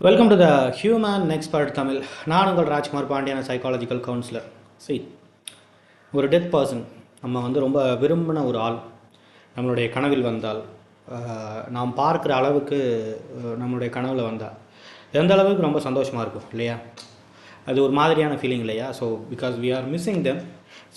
Welcome to the human expert Tamil நான் உங்கள் Rajkumar Pandian psychological counsellor சி ஒரு டெத் பர்சன் நம்ம வந்து ரொம்ப விரும்பின ஒரு ஆள் நம்மளுடைய கனவில் வந்தால் நாம் பார்க்குற அளவுக்கு நம்மளுடைய கனவில் வந்தால் எந்த அளவுக்கு ரொம்ப சந்தோஷமாக இருக்கும் இல்லையா? அது ஒரு மாதிரியான ஃபீலிங் இல்லையா? So because we are missing them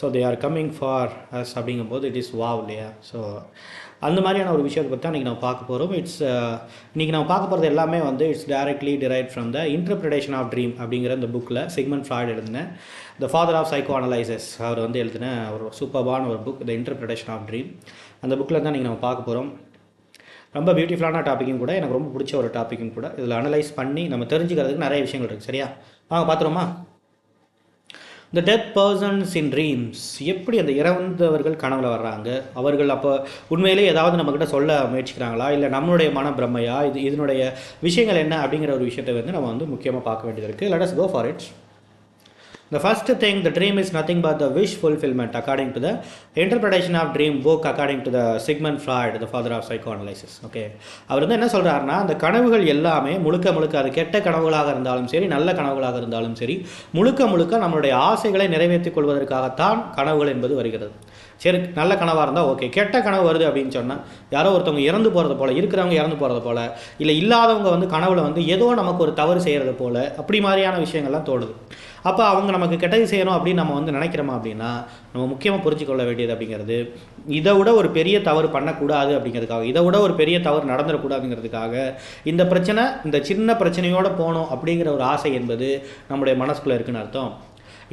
so they are coming for us அப்படிங்கும்போது இட் இஸ் வாவ் இல்லையா? ஸோ அந்த மாதிரியான ஒரு விஷயத்தை பற்றி தான் இன்றைக்கி நம்ம பார்க்க போகிறோம் இட்ஸ் uh, இன்றைக்கி நம்ம பார்க்க போகிறது எல்லாமே வந்து it's directly drive from the interpretation of dream அப்படிங்கிற இந்த புக்கில் சிக்மன் ஃப்ராய்டு எழுதின the father of psychoanalysis அவர் வந்து எழுதின ஒரு சூப்பர்பான ஒரு book the interpretation of dream அந்த புக்கில் தான் இன்றைக்கி நம்ம பார்க்க போகிறோம் ரொம்ப பியூட்டிஃபுல்லான டாப்பிக்கும் கூட எனக்கு ரொம்ப பிடிச்ச ஒரு டாப்பிக்கும் கூட இதில் அனலைஸ் பண்ணி நம்ம தெரிஞ்சுக்கிறதுக்கு நிறைய விஷயங்கள் இருக்குது சரியா? வாங்க பார்த்துருமா இந்த டெத் பர்சன்ஸ் இன் ட்ரீம்ஸ் எப்படி அந்த இறந்தவர்கள் கனவுல வர்றாங்க? அவர்கள் அப்போ உண்மையிலே ஏதாவது நம்மக்கிட்ட சொல்ல முயற்சிக்கிறாங்களா? இல்லை நம்மளுடைய மன பிரம்மையா இது இதனுடைய விஷயங்கள் என்ன அப்படிங்கிற ஒரு விஷயத்தை வந்து நம்ம வந்து முக்கியமாக பார்க்க வேண்டியது இருக்குது let us go for it's The first thing, the dream is nothing but the wish fulfillment, according to the interpretation of dream book, according to the Sigmund Freud, the father of psychoanalysis. Okay. அவர் வந்து என்ன சொல்கிறாருன்னா அந்த கனவுகள் எல்லாமே முழுக்க முழுக்க அது கெட்ட கனவுகளாக இருந்தாலும் சரி நல்ல கனவுகளாக இருந்தாலும் சரி முழுக்க முழுக்க நம்மளுடைய ஆசைகளை நிறைவேற்றிக் கொள்வதற்காகத்தான் கனவுகள் என்பது வருகிறது சரி நல்ல கனவாக இருந்தால் ஓகே கெட்ட கனவு வருது அப்படின்னு சொன்னால் யாரோ ஒருத்தவங்க இறந்து போகிறது போல் இருக்கிறவங்க இறந்து போகிறது போல் இல்லை இல்லாதவங்க வந்து கனவில் வந்து ஏதோ நமக்கு ஒரு தவறு செய்கிறது போல் அப்படி மாதிரியான விஷயங்கள்லாம் தோணுது அப்போ அவங்க நமக்கு கெட்டது செய்யணும் அப்படின்னு நம்ம வந்து நினைக்கிறோமா அப்படின்னா நம்ம முக்கியமாக புரிஞ்சுக்கொள்ள வேண்டியது அப்படிங்கிறது இதை விட ஒரு பெரிய தவறு பண்ணக்கூடாது அப்படிங்கிறதுக்காக இதை விட ஒரு பெரிய தவறு நடந்துடக்கூடாதுங்கிறதுக்காக இந்த பிரச்சனை இந்த சின்ன பிரச்சனையோடு போகணும் அப்படிங்கிற ஒரு ஆசை என்பது நம்முடைய மனசுக்குள்ளே இருக்குன்னு அர்த்தம்.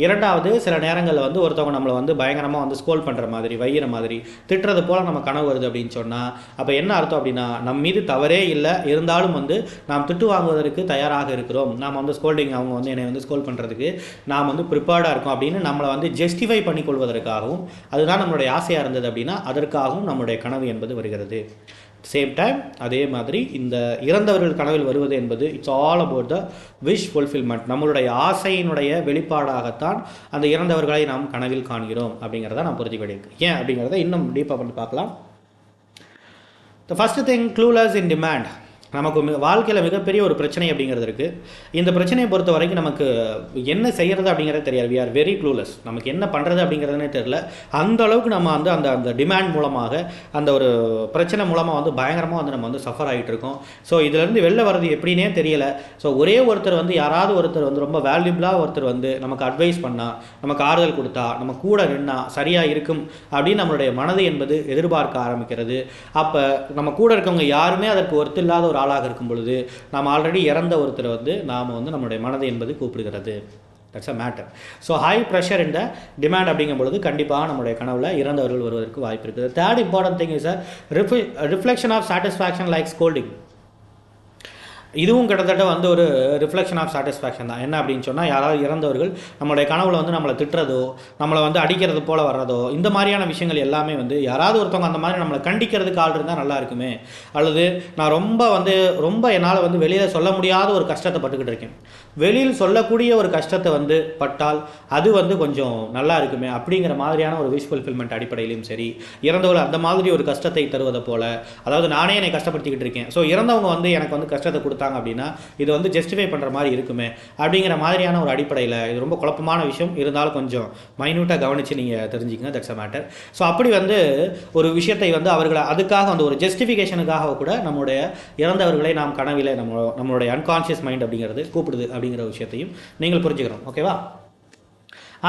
இரண்டாவது சில நேரங்களில் வந்து ஒருத்தவங்க நம்மளை வந்து பயங்கரமாக வந்து ஸ்கோல் பண்ணுற மாதிரி வையிற மாதிரி திட்டுறது போல் நம்ம கனவு வருது அப்படின்னு சொன்னால் அப்போ என்ன அர்த்தம் அப்படின்னா நம் மீது தவறே இல்லை இருந்தாலும் வந்து நாம் திட்டு வாங்குவதற்கு தயாராக இருக்கிறோம். நாம் வந்து ஸ்கோல்டிங் அவங்க வந்து என்னை வந்து ஸ்கோல் பண்ணுறதுக்கு நாம் வந்து ப்ரிப்பேர்டாக இருக்கோம் அப்படின்னு நம்மளை வந்து ஜஸ்டிஃபை பண்ணி கொள்வதற்காகவும் அதுதான் நம்மளுடைய ஆசையாக இருந்தது அப்படின்னா அதற்காகவும் நம்மளுடைய கனவு என்பது வருகிறது. சேம் டைம் அதே மாதிரி இந்த இறந்தவர்கள் கனவில் வருவது என்பது it's all about the wish fulfilment நம்மளுடைய ஆசையினுடைய வெளிப்பாடாகத்தான் அந்த இறந்தவர்களை நாம் கனவில் காண்கிறோம் அப்படிங்கிறத நான் புரிஞ்சுக்க வேண்டியிருக்கு ஏன் அப்படிங்கிறத இன்னும் டீப்பாக பண்ணி பார்க்கலாம். The first thing clueless in demand நமக்கு மிக வாழ்க்கையில் மிகப்பெரிய ஒரு பிரச்சனை அப்படிங்கிறது இருக்குது இந்த பிரச்சனையை பொறுத்த வரைக்கும் நமக்கு என்ன செய்கிறது அப்படிங்கிறது தெரியாது. வி ஆர் வெரி க்ளூலெஸ் நமக்கு என்ன பண்ணுறது அப்படிங்கிறதுனே தெரியல. அந்த அளவுக்கு நம்ம வந்து அந்த அந்த டிமாண்ட் மூலமாக அந்த ஒரு பிரச்சனை மூலமாக வந்து பயங்கரமாக வந்து நம்ம வந்து சஃபர் ஆகிட்டு இருக்கோம். ஸோ இதுலேருந்து வெளில வர்றது எப்படின்னே தெரியல. ஸோ ஒரே ஒருத்தர் வந்து யாராவது ஒருத்தர் வந்து ரொம்ப வேல்யூபிளாக ஒருத்தர் வந்து நமக்கு அட்வைஸ் பண்ணால் நமக்கு ஆறுதல் கொடுத்தா நம்ம கூட நின்னா சரியாக இருக்கும் அப்படின்னு நம்மளுடைய மனது என்பது எதிர்பார்க்க ஆரம்பிக்கிறது. அப்போ நம்ம கூட இருக்கவங்க யாருமே அதற்கு ஒருத்தர் இல்லாத ஆளாக இருக்கும் பொழுது நாம் ஆல்ரெடி இறந்த ஒருத்தரை வந்து நாம் வந்து நம்மளுடைய மனது என்பது கூப்பிடுகிறது. That's a matter so high pressure இந்த டிமாண்ட் அப்படிங்கும் பொழுது கண்டிப்பாக நம்மளுடைய கனவுல இறந்தவர்கள் வருவதற்கு வாய்ப்பு இருக்குது. Third important thing is a reflection of satisfaction like scolding இதுவும் கிட்டத்தட்ட வந்து ஒரு ரிஃப்ளெக்ஷன் ஆஃப் சாட்டிஸ்ஃபேக்ஷன் தான். என்ன அப்படின்னு சொன்னால் யாராவது இறந்தவர்கள் நம்மளுடைய கனவுல வந்து நம்மளை திட்டுறதோ நம்மளை வந்து அடிக்கிறது போல வர்றதோ இந்த மாதிரியான விஷயங்கள் எல்லாமே வந்து யாராவது ஒருத்தவங்க அந்த மாதிரி நம்மளை கண்டிக்கிறதுக்கு ஆள் இருந்தால் நல்லா இருக்குமே. அல்லது நான் ரொம்ப வந்து ரொம்ப என்னால் வந்து வெளியில் சொல்ல முடியாத ஒரு கஷ்டத்தை பட்டுக்கிட்டு இருக்கேன். வெளியில் சொல்லக்கூடிய ஒரு கஷ்டத்தை வந்து பட்டால் அது வந்து கொஞ்சம் நல்லா இருக்குமே அப்படிங்கிற மாதிரியான ஒரு விஷ் ஃபுல்ஃபில்மெண்ட் அடிப்படையிலும் சரி இறந்தவர்கள் அந்த மாதிரி ஒரு கஷ்டத்தை தருவதை போல அதாவது நானே என்னை கஷ்டப்படுத்திக்கிட்டு இருக்கேன். ஸோ இறந்தவங்க வந்து எனக்கு வந்து கஷ்டத்தை கொடுத்து கொடுத்தாங்க அப்படின்னா இது வந்து ஜஸ்டிஃபை பண்ணுற மாதிரி இருக்குமே. அப்படிங்கிற மாதிரியான ஒரு அடிப்படையில் இது ரொம்ப குழப்பமான விஷயம். இருந்தாலும் கொஞ்சம் மைன்யூட்டாக கவனித்து நீங்கள் தெரிஞ்சுக்கங்க. தட்ஸ் அ மேட்டர் ஸோ அப்படி வந்து ஒரு விஷயத்தை வந்து அவர்களை அதுக்காக வந்து ஒரு ஜஸ்டிஃபிகேஷனுக்காக கூட நம்முடைய இறந்தவர்களை நாம் கனவில் நம்ம நம்மளுடைய அன்கான்ஷியஸ் மைண்ட் அப்படிங்கிறது கூப்பிடுது அப்படிங்கிற விஷயத்தையும் நீங்கள் புரிஞ்சுக்கிறோம். ஓகேவா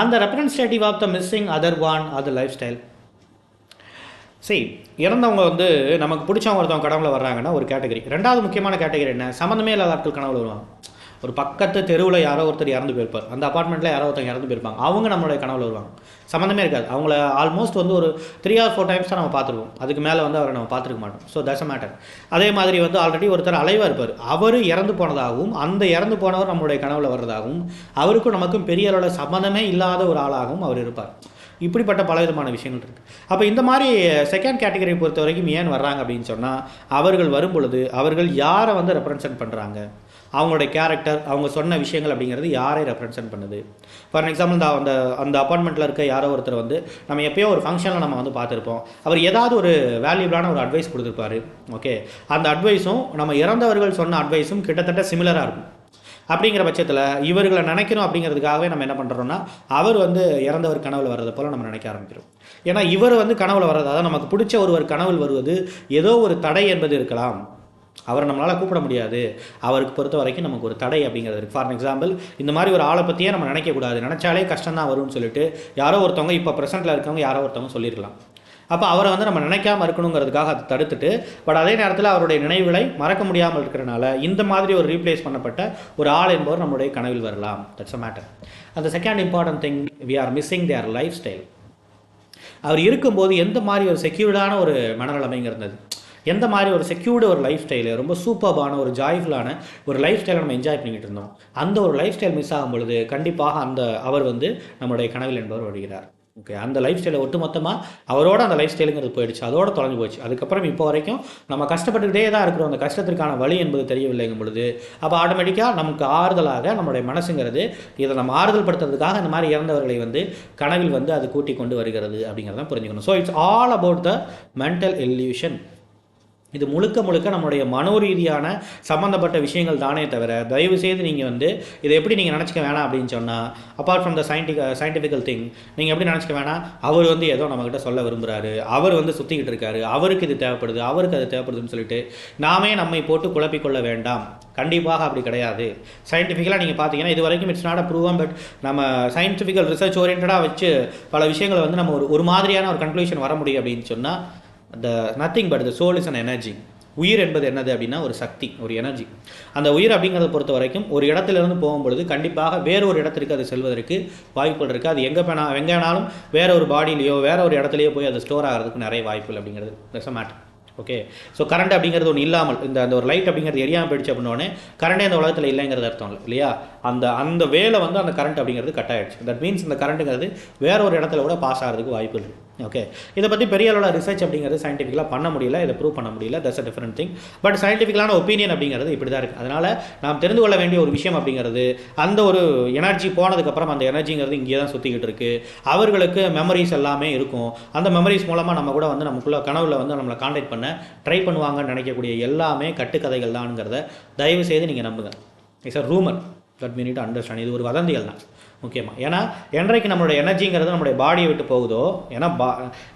அந்த representative of the missing other one other life style சரி இறந்தவங்க வந்து நமக்கு பிடிச்சவங்க ஒருத்தவங்க கனவுல வர்றாங்கன்னா ஒரு கேட்டகரி ரெண்டாவது முக்கியமான கேட்டகரி என்ன? சம்மந்தமே இல்லாத ஆட்கள் கனவுல வருவாங்க. ஒரு பக்கத்து தெருவில் யாரோ ஒருத்தர் இறந்து போயிருப்பார். அந்த அப்பார்ட்மெண்ட்டில் யாரோ ஒருத்தர் இறந்து போயிருப்பாங்க. அவங்க நம்மளுடைய கனவுல வருவாங்க. சம்மந்தமே இருக்காது. அவங்கள ஆல்மோஸ்ட் வந்து ஒரு த்ரீ ஆர் ஃபோர் டைம்ஸ் தான் நம்ம பார்த்துருக்கோம் அதுக்கு மேலே வந்து அவரை நம்ம பார்த்துருக்க மாட்டோம். ஸோ தட்ஸ் மேட்டர் அதே மாதிரி வந்து ஆல்ரெடி ஒருத்தர் அலைவாக இருப்பார். அவர் இறந்து போனதாகவும் அந்த இறந்து போனவர் நம்மளுடைய கனவுல வர்றதாகவும் அவருக்கும் நமக்கும் பெரிய அளவில் சம்மந்தமே இல்லாத ஒரு ஆளாகவும் அவர் இருப்பார். இப்படிப்பட்ட பல விதமான விஷயங்கள் இருக்குது அப்போ இந்த மாதிரி செகண்ட் கேட்டகரி பொறுத்த வரைக்கும் ஏன் வர்றாங்க அப்படின்னு சொன்னால் அவர்கள் வரும் பொழுது அவர்கள் யாரை வந்து ரெப்ரசன்ட் பண்ணுறாங்க அவங்களுடைய கேரக்டர் அவங்க சொன்ன விஷயங்கள் அப்படிங்கிறது யாரை ரெப்ரசன்ட் பண்ணுது? ஃபார் எக்ஸாம்பிள் இந்த அந்த அந்த அப்பார்ட்மெண்ட்டில் இருக்க யாரோ ஒருத்தர் வந்து நம்ம எப்பயோ ஒரு ஃபங்க்ஷனில் நம்ம வந்து பார்த்துருப்போம். அவர் ஏதாவது ஒரு வேல்யூபிளான ஒரு அட்வைஸ் கொடுத்துருப்பாரு ஓகே அந்த அட்வைஸும் நம்ம இறந்தவர்கள் சொன்ன அட்வைஸும் கிட்டத்தட்ட சிமிலராக இருக்கும். அப்படிங்கிற பட்சத்தில் இவர்களை நினைக்கணும் அப்படிங்கிறதுக்காகவே நம்ம என்ன பண்ணுறோம்னா அவர் வந்து இறந்தவர் கனவில் வர்றது போல் நம்ம நினைக்க ஆரம்பிக்கிறோம். ஏன்னா இவர் வந்து கனவில் வர்றது அதாவது நமக்கு பிடிச்ச ஒருவர் கனவில் வருவது ஏதோ ஒரு தடை என்பது இருக்கலாம். அவரை நம்மளால் கூப்பிட முடியாது. அவருக்கு பொறுத்த வரைக்கும் நமக்கு ஒரு தடை அப்படிங்கிறது இருக்குது ஃபார் எக்ஸாம்பிள் இந்த மாதிரி ஒரு ஆளை பற்றியே நம்ம நினைக்கக்கூடாது. நினச்சாலே கஷ்டம் தான் வரும்னு சொல்லிட்டு யாரோ ஒருத்தவங்க இப்போ ப்ரெசென்ட்டில் இருக்கவங்க யாரோ ஒருத்தவங்க சொல்லியிருக்கலாம் அப்போ அவரை வந்து நம்ம நினைக்காமல் இருக்கணுங்கிறதுக்காக அதை தடுத்துட்டு பட் அதே நேரத்தில் அவருடைய நினைவுகளை மறக்க முடியாமல் இருக்கிறனால இந்த மாதிரி ஒரு ரீப்ளேஸ் பண்ணப்பட்ட ஒரு ஆள் என்பவர் நம்மளுடைய கனவில் வரலாம். தட்ஸ் அ மேட்டர் அந்த second important thing we are missing their life style அவர் இருக்கும்போது எந்த மாதிரி ஒரு செக்யூர்டான ஒரு மனநிலைமைங்க இருந்தது. எந்த மாதிரி ஒரு செக்யூர்டு ஒரு லைஃப் ஸ்டைலு ரொம்ப சூப்பர்பான ஒரு ஜாய்ஃபுல்லான ஒரு லைஃப் ஸ்டைலை நம்ம என்ஜாய் பண்ணிக்கிட்டு இருந்தோம். அந்த ஒரு லைஃப் ஸ்டைல் மிஸ் ஆகும் பொழுது கண்டிப்பாக அந்த அவர் வந்து நம்மளுடைய கனவில் என்பவர் வருகிறார். ஓகே அந்த லைஃப் ஸ்டைலை ஒட்டு மொத்தமாக அவரோட அந்த லைஃப் ஸ்டைலுங்கிறது போயிடுச்சு. அதோட தொலைஞ்சு போச்சு. அதுக்கப்புறம் இப்போ வரைக்கும் நம்ம கஷ்டப்பட்டுக்கிட்டே தான் இருக்கிறோம். அந்த கஷ்டத்திற்கான வழி என்பது தெரியவில்லைங்கும் பொழுது அப்போ ஆட்டோமேட்டிக்காக நமக்கு ஆறுதலாக நம்மளுடைய மனசுங்கிறது இதை நம்ம ஆறுதல் படுத்துறதுக்காக இந்த மாதிரி இறந்தவர்களை வந்து கனவில் வந்து அது கூட்டி கொண்டு வருகிறது அப்படிங்கிறத புரிஞ்சுக்கணும். So it's all about the mental illusion இது முழுக்க முழுக்க நம்மளுடைய மனோரீதியான சம்மந்தப்பட்ட விஷயங்கள் தானே தவிர தயவு செய்து நீங்கள் வந்து இதை எப்படி நீங்கள் நினச்சிக்க வேணாம் அப்படின்னு சொன்னால் apart from the scientific scientifical thing நீங்கள் எப்படி நினச்சிக்க வேணாம்? அவர் வந்து ஏதோ நம்மக்கிட்ட சொல்ல விரும்புகிறாரு அவர் வந்து சுற்றிக்கிட்டு இருக்காரு. அவருக்கு இது தேவைப்படுது. அவருக்கு அது தேவைப்படுதுன்னு சொல்லிட்டு நாமே நம்மை போட்டு குழப்பிக்கொள்ள வேண்டாம். கண்டிப்பாக அப்படி கிடையாது. சயின்டிஃபிக்கலாக நீங்கள் பார்த்தீங்கன்னா இது வரைக்கும் இட்ஸ் நாட் ப்ரூவம் பட் நம்ம சயின்டிஃபிக்கல் ரிசர்ச் ஓரியன்டாக வச்சு பல விஷயங்களை வந்து நம்ம ஒரு ஒரு மாதிரியான ஒரு கன்க்ளூஷன் வர முடியும் அப்படின்னு சொன்னால் the nothing but the soul is an energy உயிர் என்பது என்னது அப்படின்னா ஒரு சக்தி ஒரு எனர்ஜி அந்த உயிர் அப்படிங்கிறத பொறுத்த வரைக்கும் ஒரு இடத்துலேருந்து போகும்பொழுது கண்டிப்பாக வேற ஒரு இடத்திற்கு அது செல்வதற்கு வாய்ப்புகள் இருக்குது அது எங்கே வேணா எங்கே வேணாலும் வேற ஒரு பாடியிலையோ வேற ஒரு இடத்துலையோ போய் அது ஸ்டோர் ஆகிறதுக்கு நிறைய வாய்ப்புகள் அப்படிங்கிறது. That's a matter okay so current அப்படிங்கிறது ஒன்று இல்லாமல் இந்த அந்த ஒரு லைட் அப்படிங்கிறது எரியாமல் போயிடுச்சு அப்படின்னோடனே கரண்டே அந்த உலகத்தில் இல்லைங்கிறது அர்த்தம் இல்லை இல்லையா? அந்த அந்த வேலை வந்து அந்த கரண்ட் அப்படிங்கிறது கட் ஆகிடுச்சு தட் மீன்ஸ் இந்த கரண்ட்டுங்கிறது வேற ஒரு இடத்துல கூட பாஸ் ஆகிறதுக்கு வாய்ப்பு இருக்குது ஓகே இதை பற்றி பெரிய அளவில் ரிசர்ச் அப்படிங்கிறது சயின்டிஃபிக்கலாக பண்ண முடியல. இதை ப்ரூவ் பண்ண முடியல. That's a different thing but சயின்டிஃபிக்கலான opinion அப்படிங்கிறது இப்படி தான் இருக்குது அதனால் நாம் தெரிந்து கொள்ள வேண்டிய ஒரு விஷயம் அப்படிங்கிறது அந்த ஒரு எனர்ஜி போனதுக்கப்புறம் அந்த எனர்ஜிங்கிறது இங்கே தான் சுற்றிக்கிட்டு இருக்குது அவர்களுக்கு மெமரிஸ் எல்லாமே இருக்கும். அந்த மெமரிஸ் மூலமாக நம்ம கூட வந்து நமக்குள்ள கனவில் வந்து நம்மளை காண்டாக்ட் பண்ண ட்ரை பண்ணுவாங்கன்னு நினைக்கக்கூடிய எல்லாமே கட்டுக்கதைகள் தான்ங்கிறத தயவு செய்து நீங்கள் நம்புங்க. It's a rumour but we understand இது ஒரு வதந்திகள் தான். முக்கியமாக ஏன்னா என்றைக்கு நம்மளோட எனர்ஜிங்கிறது நம்மளுடைய பாடியை விட்டு போகுதோ ஏன்னா பா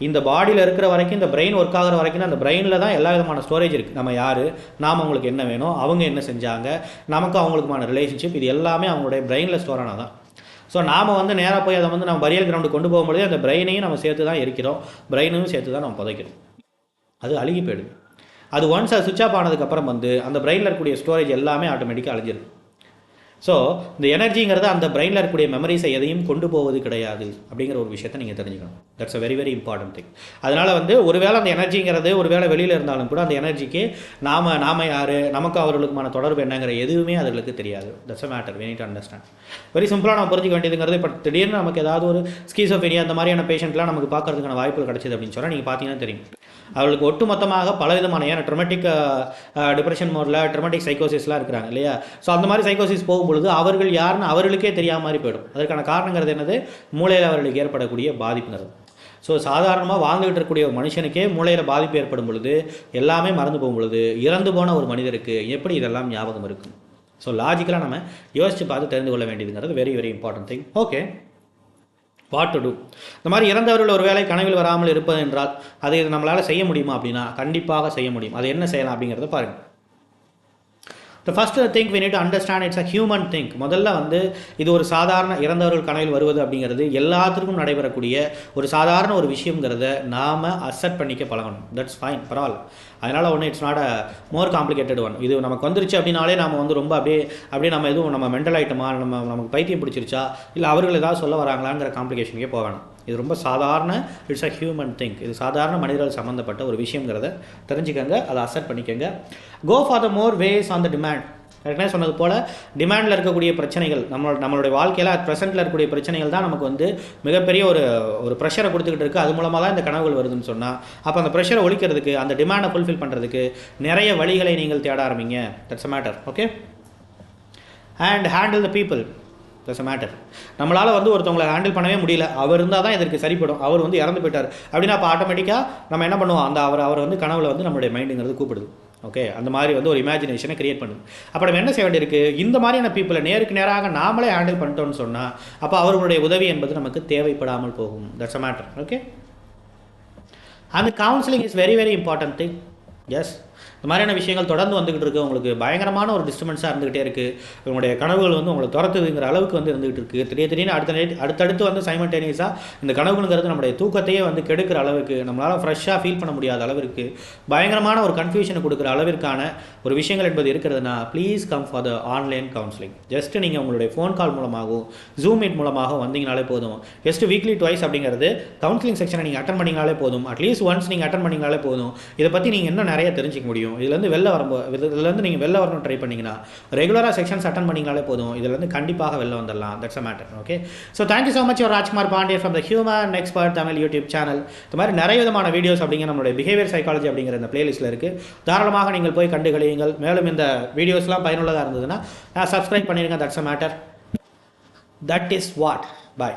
இந்த பாடியில் இருக்கிற வரைக்கும் இந்த பிரெயின் ஒர்க் ஆகிற வரைக்கும் அந்த பிரெயினில் தான் எல்லா விதமான ஸ்டோரேஜ் இருக்குது நம்ம யார்? நாம் அவங்களுக்கு என்ன வேணும்? அவங்க என்ன செஞ்சாங்க? நமக்கு அவங்களுக்குமான ரிலேஷன்ஷிப் இது எல்லாமே அவங்களுடைய பிரெயினில் ஸ்டோர் ஆனதான். ஸோ நாம் வந்து நேராக போய் அதை வந்து நம்ம பரியல் கிரவுண்டு கொண்டு போகும்போது அந்த பிரெயினையும் நம்ம சேர்த்து தான் இருக்கிறோம் பிரெயினையும் சேர்த்து தான் நம்ம புதைக்கிறோம். அது அழுகி போயிடுது. அது ஒன்ஸ் அது சுவிச் ஆஃப் ஆனதுக்கப்புறம் வந்து அந்த பிரெயினில் இருக்கக்கூடிய ஸ்டோரேஜ் எல்லாமே ஆட்டோமேட்டிக்காக அழிஞ்சிருது ஸோ இந்த எனர்ஜிங்கிறது அந்த பிரெயினில் இருக்கக்கூடிய மெமரிஸை எதையும் கொண்டு போவது கிடையாது அப்படிங்கிற ஒரு விஷயத்தை நீங்கள் தெரிஞ்சுக்கணும். That's a very very important thing அதனால் வந்து ஒருவேளை அந்த எனர்ஜிங்கிறது ஒருவேளை வெளியில் இருந்தாலும் கூட அந்த எனர்ஜிக்கு நாம நாம யார் நமக்கு அவர்களுக்குமான தொடர்பு என்னங்கிற எதுவுமே அதுகளுக்கு தெரியாது. தட்ஸ் அ மேட்டர் வெனி need அண்டர்ஸ்டாண்ட் வெரி சிம்பிளாக நம்ம புரிஞ்சிக்க வேண்டியதுங்கிறது இப்போ திடீர்னு நமக்கு ஏதாவது ஒரு ஸ்கீஸ் ஆஃப் ஸ்கீசோஃபெனியா அந்த மாதிரியான பேஷண்ட்லாம் நமக்கு பார்க்கறதுக்கான வாய்ப்புகள் கிடச்சிது அப்படின்னு சொன்னால் நீங்கள் பார்த்தீங்கன்னா தெரியும். அவர்களுக்கு ஒட்டுமொத்தமாக பலவிதமான ஏன்னா ட்ரமெட்டிக் டிப்ரெஷன் மோடில் ட்ரமெட்டிக் சைக்கோசிஸ்லாம் இருக்கிறாங்க இல்லையா? ஸோ அந்த மாதிரி சைக்கோசிஸ் போகும்பொழுது அவர்கள் யாருன்னு அவர்களுக்கே தெரியாத மாதிரி போயிடும். அதற்கான காரணங்கிறது என்னது? மூளையில் அவர்களுக்கு ஏற்படக்கூடிய பாதிப்புங்கிறது. ஸோ சாதாரணமாக வாழ்ந்துகிட்டு இருக்கக்கூடிய ஒரு மனுஷனுக்கே மூளையில் பாதிப்பு ஏற்படும் பொழுது எல்லாமே மறந்து போகும் பொழுது இறந்து போன ஒரு மனிதருக்கு எப்படி இதெல்லாம் ஞாபகம் இருக்கும்? ஸோ லாஜிக்கலாக நம்ம யோசித்து பார்த்து தெரிந்து கொள்ள வேண்டியதுங்கிறது very very important thing okay what to do இந்த மாதிரி இறந்தவர்கள் ஒரு வேலை கனவில் வராமல் இருப்பது என்றால் அதை நம்மளால் செய்ய முடியுமா அப்படின்னா கண்டிப்பாக செய்ய முடியும். அது என்ன செய்யலாம் அப்படிங்கிறத பாருங்கள் the first thing we need understand it's a human thing முதல்ல வந்து இது ஒரு சாதாரண இறந்தவர்கள் கனவில் வருவது அப்படிங்கிறது எல்லாத்துக்கும் நடைபெறக்கூடிய ஒரு சாதாரண ஒரு விஷயங்கிறத நாம் அக்செப்ட் பண்ணிக்க பழகணும். தட்ஸ் ஃபைன் பரவாயில்ல அதனால் ஒன்று it's not a more complicated one இது நமக்கு வந்துருச்சு அப்படின்னாலே நம்ம வந்து ரொம்ப அப்படியே அப்படியே நம்ம எதுவும் நம்ம மென்டல் ஐட்டமா நம்ம நமக்கு பைத்தியம் பிடிச்சிருச்சா இல்லை அவர்கள் ஏதாவது சொல்ல வராங்களாங்கிற காம்ப்ளிகேஷனுக்கே போக வேணாம். இது ரொம்ப சாதாரண இட்ஸ் அ ஹியூமன் திங்க் இது சாதாரண மனிதர்கள் சம்மந்தப்பட்ட ஒரு விஷயங்கிறத தெரிஞ்சுக்கங்க அதை அசர்ட் பண்ணிக்கோங்க. Go for the more ways on the demand ஏற்கனவே சொன்னது போல் டிமாண்டில் இருக்கக்கூடிய பிரச்சனைகள் நம்மளோட நம்மளுடைய வாழ்க்கையில் அட் ப்ரெசென்ட்டில் இருக்கக்கூடிய பிரச்சனைகள் தான் நமக்கு வந்து மிகப்பெரிய ஒரு ஒரு ப்ரெஷரை கொடுத்துக்கிட்டு இருக்குது அது மூலமாக தான் இந்த கனவுகள் வருதுன்னு சொன்னால் அப்போ அந்த ப்ரெஷரை ஒழிக்கிறதுக்கு அந்த டிமாண்டை ஃபுல்ஃபில் பண்ணுறதுக்கு நிறைய வழிகளை நீங்கள் தேட ஆரம்பிங்க. That's a matter okay and handle the people that's a matter நம்மளால் வந்து ஒருத்தவங்களை ஹேண்டில் பண்ணவே முடியல. அவர் இருந்தால் தான் இதற்கு சரிப்படும். அவர் வந்து இறந்து போயிட்டார். அப்படின்னா அப்போ ஆட்டோமேட்டிக்காக நம்ம என்ன பண்ணுவோம்? அந்த அவர் அவர் வந்து கனவுல வந்து நம்மளுடைய மைண்டுங்கிறது கூப்பிடுது. ஓகே அந்த மாதிரி வந்து ஒரு இமேஜினேஷனை கிரியேட் பண்ணுது. அப்போ நம்ம என்ன செய்ய வேண்டியிருக்கு? இந்த மாதிரியான பீப்புளை நேருக்கு நேராக நாமளே ஹேண்டில் பண்ணிட்டோம்னு சொன்னால் அப்போ அவர்களுடைய உதவி என்பது நமக்கு தேவைப்படாமல் போகும். தட்ஸ் அ மேட்டர் ஓகே அந்த counselling is very very important thing yes இந்த மாதிரியான விஷயங்கள் தொடர்ந்து வந்துகிட்டு இருக்கு. உங்களுக்கு பயங்கரமான ஒரு டிஸ்டர்பன்ஸாக இருந்துகிட்டே இருக்குது உங்களுடைய கனவுகள் வந்து உங்களை துரத்துதுங்கிற அளவுக்கு வந்து இருந்துகிட்டு இருக்குது திடீர் திடீர்னு அடுத்த நைட் அடுத்தடுத்து வந்து சைமல்டேனியஸாக இந்த கனவுங்கிறது நம்முடைய தூக்கத்தையே வந்து கெடுக்கிற அளவுக்கு நம்மளால் ஃப்ரெஷ்ஷாக ஃபீல் பண்ண முடியாத அளவிற்கு பயங்கரமான ஒரு கன்ஃபியூஷனை கொடுக்குற அளவிற்கான ஒரு விஷயங்கள் என்பது இருக்கிறதுனா please come for the online counselling just நீங்கள் உங்களுடைய ஃபோன் கால் மூலமாகவும் ஜூம் மீட் மூலமாக வந்தீங்கனாலே போதும். ஜஸ்ட் வீக்லி டுவைஸ் அப்படிங்கிறது கவுன்சிலிங் செக்ஷனை நீங்கள் அட்டன் பண்ணிங்கனாலே போதும். அட்லீஸ்ட் ஒன்ஸ் நீங்கள் அட்டன் பண்ணிங்கனாலே போதும். இதை பற்றி நீங்கள் இன்னும் நிறைய தெரிஞ்சிக்க முடியும். இதுலேருந்து வெளில வரும்போது இதுலேருந்து நீங்கள் வெளில வரணும் ட்ரை பண்ணிங்கன்னா ரெகுலராக செக்ஷன்ஸ் அட்டன் பண்ணிங்கனாலே போதும். இதுலேருந்து கண்டிப்பாக வெளில வந்துடலாம். That's a matter okay so thank you so much Rajkumar Pandiyar from the human expert Tamil YouTube channel இந்த மாதிரி நிறைய விதமான வீடியோஸ் அப்படிங்கிற நம்மளுடைய பிஹேவியர் சைக்காலஜி அப்படிங்கிற இந்த பிளேலிஸ்ட்டில் இருக்குது தாராளமாக நீங்கள் போய் கண்டு கழியுங்கள் மேலும் இந்த வீடியோஸ்லாம் பயனுள்ளதாக இருந்ததுன்னா சப்ஸ்கிரைப் பண்ணிடுங்க that's a matter that is what bye